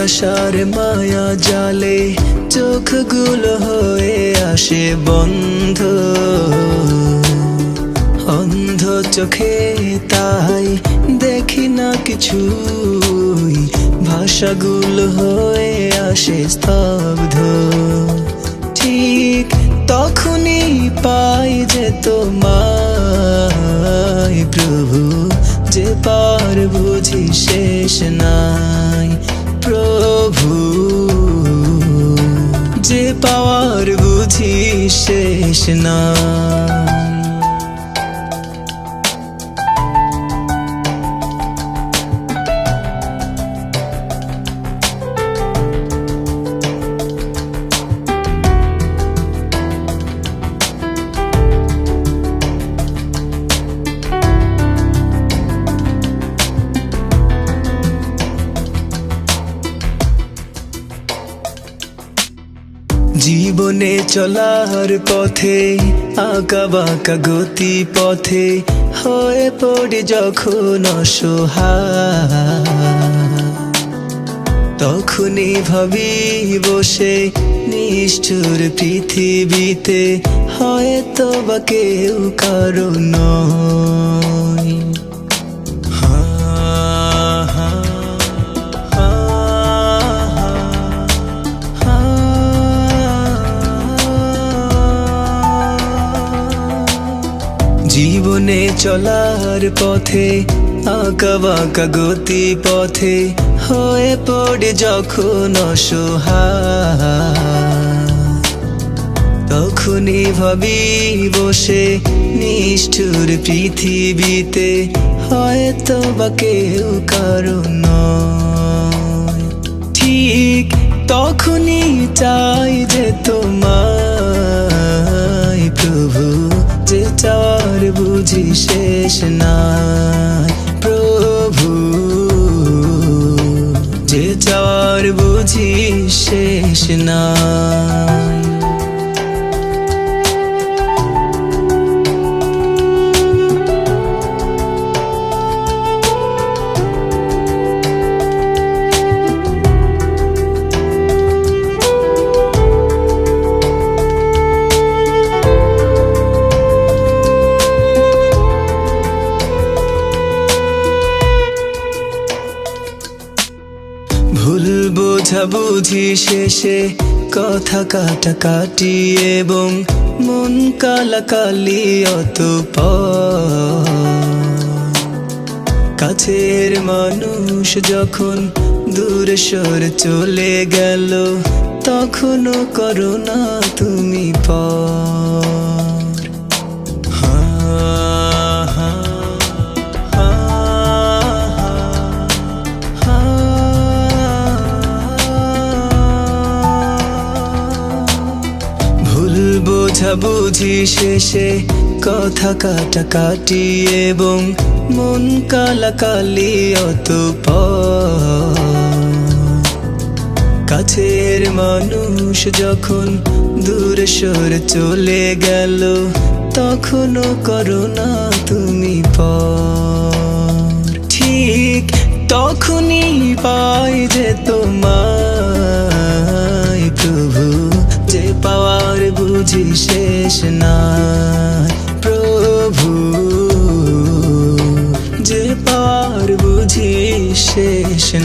ভালোবাসার মায়া জালে চোখগুলো হয়ে আসে বন্ধ। অন্ধ চোখে তাই দেখি না কিছুই। ভাষাগুলো হয়ে আসে স্তব্ধ। ঠিক তখনই পাই যে তোমায় প্রভু, যে পার বুঝি শেষ নাই। প্রভু যে পাওয়ার বুঝি শেষ নাই জীবনে চলার পথে আঁকা বাঁকা গতি পথে হয়ে পড়ে যখন অসহায়। তখনই ভাবি বসে নিষ্ঠুর পৃথিবীতে হয়তো বা কেউ কারণ জীবনে চলার পথে, আঁকা বাঁকা গতি পথে হয়ে পড়ে যখন অসহায় তখনই ভাবি বসে নিষ্ঠুর পৃথিবীতে, হয়তো বা কেউ কারণ। ঠিক তখনই চাই যে বুঝি শেষ না প্রভু যে চার বুঝি শেষ নাই। বোঝা বুঝি শেষে, কথা কাটা কাটি এবং মন কালাকালি অত কাছের মানুষ যখন দূর সর চলে গেল, তখনও করো না তুমি পর। বোঝা বুঝি শেষে, কথা কাটা কাটি এবং মন কালাকালি অত কাছের মানুষ যখন দূর সর চলে গেল, তখনও করো না তুমি পর। ঠিক তখনই পাই যে যে